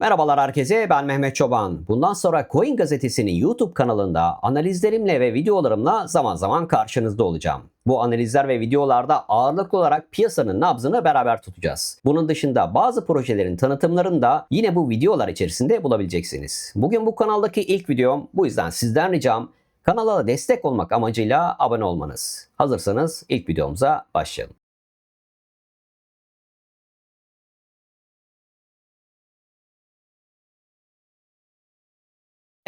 Merhabalar herkese ben Mehmet Çoban. Bundan sonra Coin Gazetesi'nin YouTube kanalında analizlerimle ve videolarımla zaman zaman karşınızda olacağım. Bu analizler ve videolarda ağırlıklı olarak piyasanın nabzını beraber tutacağız. Bunun dışında bazı projelerin tanıtımlarını da yine bu videolar içerisinde bulabileceksiniz. Bugün bu kanaldaki ilk videom bu yüzden sizden ricam kanala destek olmak amacıyla abone olmanız. Hazırsanız ilk videomuza başlayalım.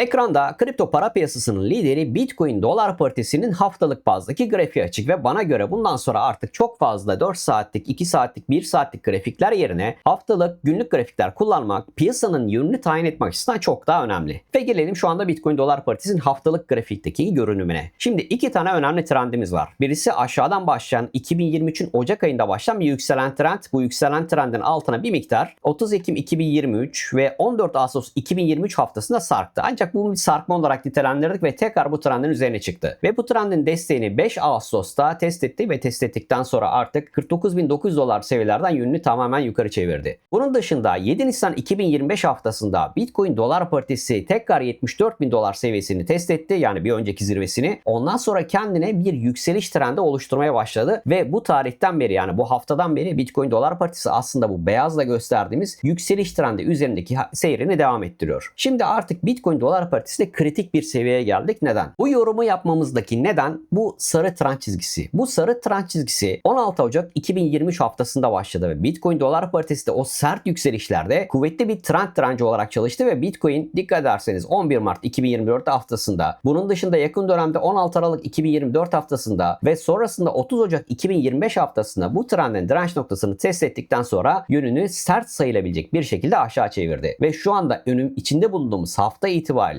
Ekranda kripto para piyasasının lideri Bitcoin dolar paritesinin haftalık bazdaki grafiği açık ve bana göre bundan sonra artık çok fazla 4 saatlik, 2 saatlik, 1 saatlik grafikler yerine haftalık, günlük grafikler kullanmak piyasanın yönünü tayin etmek açısından çok daha önemli. Ve gelelim şu anda Bitcoin dolar paritesinin haftalık grafikteki görünümüne. Şimdi iki tane önemli trendimiz var. Birisi aşağıdan başlayan 2023'ün Ocak ayında başlayan bir yükselen trend. Bu yükselen trendin altına bir miktar 30 Ekim 2023 ve 14 Ağustos 2023 haftasında sarktı. Ancak bu bir sarkma olarak nitelendirdik ve tekrar bu trendin üzerine çıktı. Ve bu trendin desteğini 5 Ağustos'ta test etti ve test ettikten sonra artık 49.900 dolar seviyelerden yönünü tamamen yukarı çevirdi. Bunun dışında 7 Nisan 2025 haftasında Bitcoin dolar paritesi tekrar 74.000 dolar seviyesini test etti. Yani bir önceki zirvesini. Ondan sonra kendine bir yükseliş trendi oluşturmaya başladı ve bu tarihten beri yani bu haftadan beri Bitcoin dolar paritesi aslında bu beyazla gösterdiğimiz yükseliş trendi üzerindeki seyrini devam ettiriyor. Şimdi artık Bitcoin dolar paritesinde kritik bir seviyeye geldik. Neden? Bu yorumu yapmamızdaki neden bu sarı trend çizgisi. Bu sarı trend çizgisi 16 Ocak 2023 haftasında başladı ve Bitcoin dolar paritesi de o sert yükselişlerde kuvvetli bir trend direnci olarak çalıştı ve Bitcoin dikkat ederseniz 11 Mart 2024 haftasında bunun dışında yakın dönemde 16 Aralık 2024 haftasında ve sonrasında 30 Ocak 2025 haftasında bu trendin direnç noktasını test ettikten sonra yönünü sert sayılabilecek bir şekilde aşağı çevirdi. Ve şu anda önüm içinde bulunduğumuz hafta itibariyle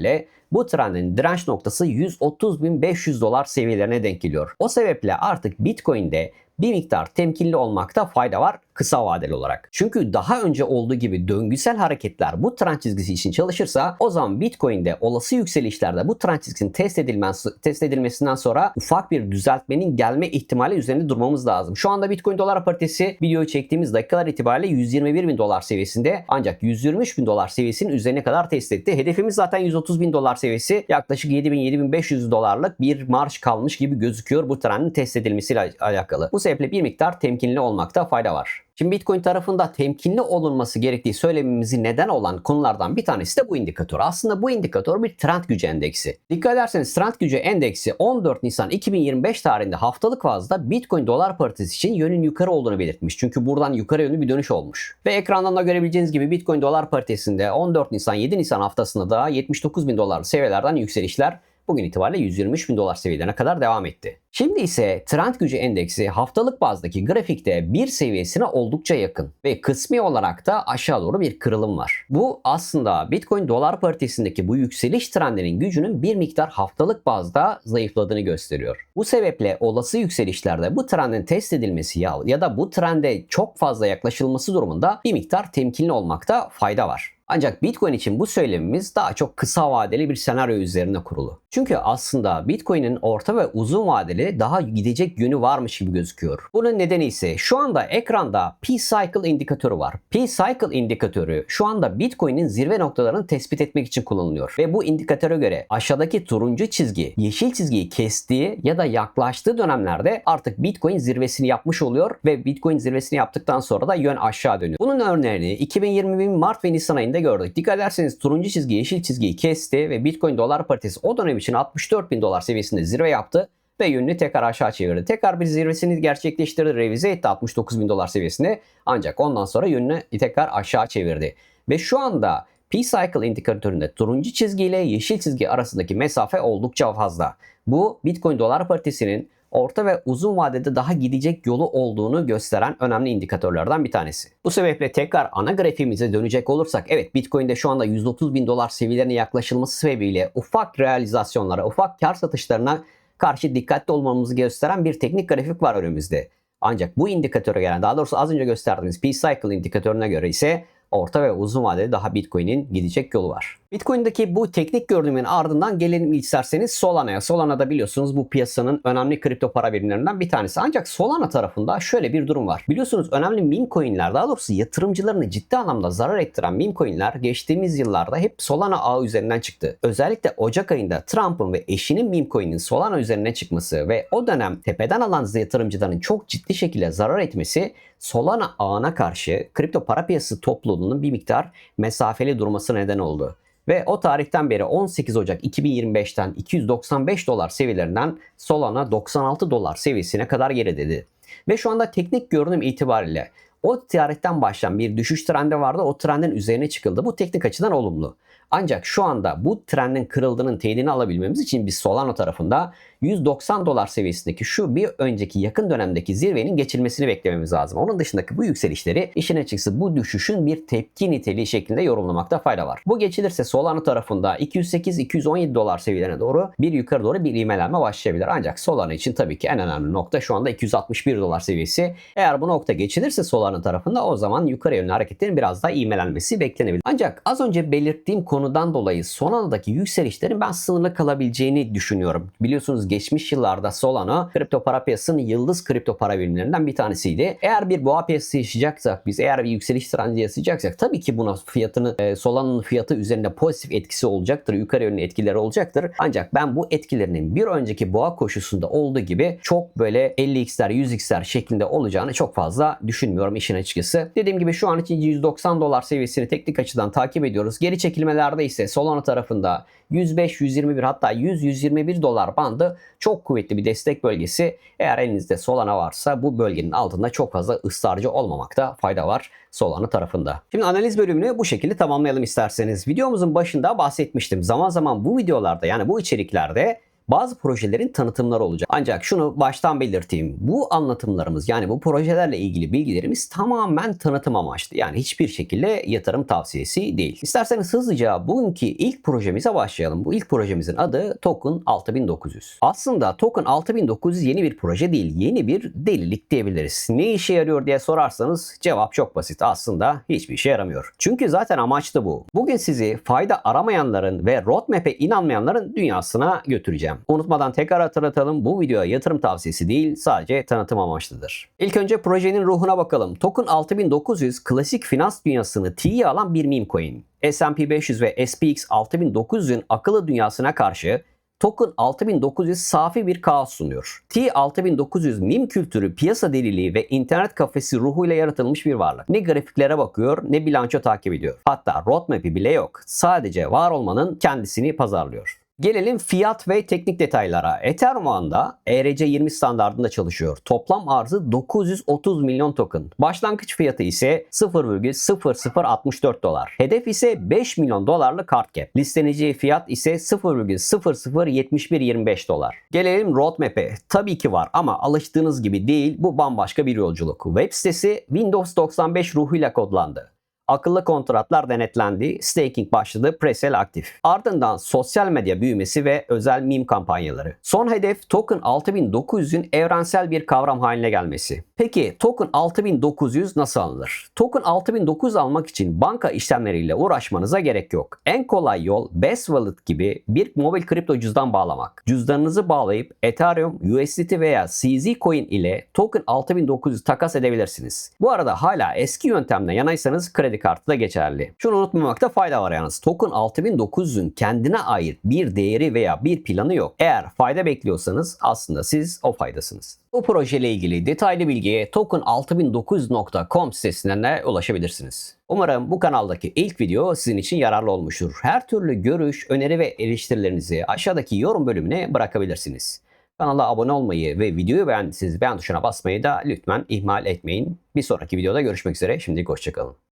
bu trendin direnç noktası 130.500 dolar seviyelerine denk geliyor. O sebeple artık Bitcoin'de bir miktar temkinli olmakta fayda var kısa vadeli olarak. Çünkü daha önce olduğu gibi döngüsel hareketler bu trend çizgisi için çalışırsa o zaman Bitcoin'de olası yükselişlerde bu trend çizgisinin test, edilmesi, test edilmesinden sonra ufak bir düzeltmenin gelme ihtimali üzerinde durmamız lazım. Şu anda Bitcoin dolar paritesi videoyu çektiğimiz dakikalar itibariyle 121 bin dolar seviyesinde ancak 123 bin dolar seviyesinin üzerine kadar test etti. Hedefimiz zaten 130 bin dolar seviyesi yaklaşık 7000-7500 dolarlık bir marş kalmış gibi gözüküyor bu trendin test edilmesiyle alakalı. Bu sebeple bir miktar temkinli olmakta fayda var. Şimdi Bitcoin tarafında temkinli olunması gerektiği söylememizi neden olan konulardan bir tanesi de bu indikatör. Aslında bu indikatör bir trend gücü endeksi. Dikkat ederseniz trend gücü endeksi 14 Nisan 2025 tarihinde haftalık bazda Bitcoin dolar paritesi için yönün yukarı olduğunu belirtmiş. Çünkü buradan yukarı yönlü bir dönüş olmuş. Ve ekrandan da görebileceğiniz gibi Bitcoin dolar paritesinde 14 Nisan 7 Nisan haftasında da 79 bin dolar seviyelerden yükselişler bugün itibariyle 123 bin dolar seviyelerine kadar devam etti. Şimdi ise trend gücü endeksi haftalık bazdaki grafikte bir seviyesine oldukça yakın ve kısmi olarak da aşağı doğru bir kırılım var. Bu aslında Bitcoin dolar paritesindeki bu yükseliş trendinin gücünün bir miktar haftalık bazda zayıfladığını gösteriyor. Bu sebeple olası yükselişlerde bu trendin test edilmesi ya, ya da bu trende çok fazla yaklaşılması durumunda bir miktar temkinli olmakta fayda var. Ancak Bitcoin için bu söylemimiz daha çok kısa vadeli bir senaryo üzerine kurulu. Çünkü aslında Bitcoin'in orta ve uzun vadeli daha gidecek yönü varmış gibi gözüküyor. Bunun nedeni ise şu anda ekranda P-Cycle indikatörü var. P-Cycle indikatörü şu anda Bitcoin'in zirve noktalarını tespit etmek için kullanılıyor. Ve bu indikatöre göre aşağıdaki turuncu çizgi yeşil çizgiyi kestiği ya da yaklaştığı dönemlerde artık Bitcoin zirvesini yapmış oluyor ve Bitcoin zirvesini yaptıktan sonra da yön aşağı dönüyor. Bunun örneğini 2021 Mart ve Nisan ayında gördük. Dikkat ederseniz turuncu çizgi yeşil çizgiyi kesti ve Bitcoin dolar paritesi o dönem için 64 bin dolar seviyesinde zirve yaptı ve yönünü tekrar aşağı çevirdi. Tekrar bir zirvesini gerçekleştirdi, revize etti 69 bin dolar seviyesine. Ancak ondan sonra yönünü tekrar aşağı çevirdi. Ve şu anda P-Cycle indikatöründe turuncu çizgi ile yeşil çizgi arasındaki mesafe oldukça fazla. Bu Bitcoin dolar paritesinin orta ve uzun vadede daha gidecek yolu olduğunu gösteren önemli indikatörlerden bir tanesi. Bu sebeple tekrar ana grafiğimize dönecek olursak evet Bitcoin'de şu anda 130 bin dolar seviyelerine yaklaşılması sebebiyle ufak realizasyonlara, ufak kar satışlarına karşı dikkatli olmamızı gösteren bir teknik grafik var önümüzde. Ancak bu indikatöre gelen daha doğrusu az önce gösterdiğimiz P-Cycle indikatörüne göre ise orta ve uzun vadede daha Bitcoin'in gidecek yolu var. Bitcoin'deki bu teknik görünümün ardından gelelim isterseniz Solana'ya. Solana'da biliyorsunuz bu piyasanın önemli kripto para birimlerinden bir tanesi. Ancak Solana tarafında şöyle bir durum var. Biliyorsunuz önemli meme coinler daha doğrusu yatırımcılarını ciddi anlamda zarar ettiren meme coinler geçtiğimiz yıllarda hep Solana ağı üzerinden çıktı. Özellikle Ocak ayında Trump'ın ve eşinin meme coin'in Solana üzerine çıkması ve o dönem tepeden alan yatırımcıların çok ciddi şekilde zarar etmesi Solana ağına karşı kripto para piyasası topluluğunun bir miktar mesafeli durması neden oldu. Ve o tarihten beri 18 Ocak 2025'ten 295 dolar seviyelerinden Solana 96 dolar seviyesine kadar geriledi. Ve şu anda teknik görünüm itibariyle o tarihten başlayan bir düşüş trendi vardı. O trendin üzerine çıkıldı. Bu teknik açıdan olumlu. Ancak şu anda bu trendin kırıldığının teyidini alabilmemiz için biz Solana tarafında 190 dolar seviyesindeki şu bir önceki yakın dönemdeki zirvenin geçilmesini beklememiz lazım. Onun dışındaki bu yükselişleri işin açıkçası bu düşüşün bir tepki niteliği şeklinde yorumlamakta fayda var. Bu geçilirse Solana tarafında 208-217 dolar seviyelerine doğru bir yukarı doğru bir ivmelenme başlayabilir. Ancak Solana için tabii ki en önemli nokta şu anda 261 dolar seviyesi. Eğer bu nokta geçilirse Solana tarafında o zaman yukarı yönlü hareketlerin biraz daha ivmelenmesi beklenebilir. Ancak az önce belirttiğim konudan dolayı Solana'daki yükselişlerin ben sınırlı kalabileceğini düşünüyorum. Biliyorsunuz geçmiş yıllarda Solana kripto para piyasasının yıldız kripto para birimlerinden bir tanesiydi. Eğer bir boğa piyasası yaşayacaksak biz eğer bir yükseliş trendi yaşayacaksak tabii ki buna fiyatını e, Solana'nın fiyatı üzerinde pozitif etkisi olacaktır. Yukarı yönlü etkileri olacaktır. Ancak ben bu etkilerinin bir önceki boğa koşusunda olduğu gibi çok böyle 50x'ler 100x'ler şeklinde olacağını çok fazla düşünmüyorum işin açıkçası. Dediğim gibi şu an için 190 dolar seviyesini teknik açıdan takip ediyoruz. Geri çekilmelerde ise Solana tarafında 105, 121 hatta 100, 121 dolar bandı çok kuvvetli bir destek bölgesi. Eğer elinizde Solana varsa bu bölgenin altında çok fazla ısrarcı olmamakta fayda var Solana tarafında. Şimdi analiz bölümünü bu şekilde tamamlayalım isterseniz. Videomuzun başında bahsetmiştim. Zaman zaman bu videolarda yani bu içeriklerde bazı projelerin tanıtımları olacak. Ancak şunu baştan belirteyim. Bu anlatımlarımız yani bu projelerle ilgili bilgilerimiz tamamen tanıtım amaçlı. Yani hiçbir şekilde yatırım tavsiyesi değil. İsterseniz hızlıca bugünkü ilk projemize başlayalım. Bu ilk projemizin adı Token 6900. Aslında Token 6900 yeni bir proje değil. Yeni bir delilik diyebiliriz. Ne işe yarıyor diye sorarsanız cevap çok basit. Aslında hiçbir işe yaramıyor. Çünkü zaten amaç da bu. Bugün sizi fayda aramayanların ve roadmap'e inanmayanların dünyasına götüreceğim. Unutmadan tekrar hatırlatalım bu video yatırım tavsiyesi değil sadece tanıtım amaçlıdır. İlk önce projenin ruhuna bakalım. Token 6900 klasik finans dünyasını tiye alan bir meme coin. S&P 500 ve SPX 6900'ün akıllı dünyasına karşı Token 6900 safi bir kaos sunuyor. T6900 meme kültürü, piyasa deliliği ve internet kafesi ruhuyla yaratılmış bir varlık. Ne grafiklere bakıyor ne bilanço takip ediyor. Hatta roadmap'i bile yok. Sadece var olmanın kendisini pazarlıyor. Gelelim fiyat ve teknik detaylara. Ethereum ağında ERC20 standartında çalışıyor. Toplam arzı 930 milyon token. Başlangıç fiyatı ise 0,0064 dolar. Hedef ise 5 milyon dolarlık hard cap. Listeneceği fiyat ise 0,007125 dolar. Gelelim roadmap'e. Tabii ki var ama alıştığınız gibi değil. Bu bambaşka bir yolculuk. Web sitesi Windows 95 ruhuyla kodlandı. Akıllı kontratlar denetlendi, staking başladı, presale aktif. Ardından sosyal medya büyümesi ve özel meme kampanyaları. Son hedef token 6900'ün evrensel bir kavram haline gelmesi. Peki token 6900 nasıl alınır? Token 6900 almak için banka işlemleriyle uğraşmanıza gerek yok. En kolay yol Best Wallet gibi bir mobil kripto cüzdan bağlamak. Cüzdanınızı bağlayıp Ethereum, USDT veya CZ Coin ile token 6900 takas edebilirsiniz. Bu arada hala eski yöntemle yanaysanız kredi kartı da geçerli. Şunu unutmamakta fayda var yalnız. Token 6900'ün kendine ait bir değeri veya bir planı yok. Eğer fayda bekliyorsanız aslında siz o faydasınız. Bu projeyle ilgili detaylı bilgiye token6900.com sitesinden de ulaşabilirsiniz. Umarım bu kanaldaki ilk video sizin için yararlı olmuştur. Her türlü görüş, öneri ve eleştirilerinizi aşağıdaki yorum bölümüne bırakabilirsiniz. Kanala abone olmayı ve videoyu beğendiyseniz beğen tuşuna basmayı da lütfen ihmal etmeyin. Bir sonraki videoda görüşmek üzere. Şimdilik hoşçakalın.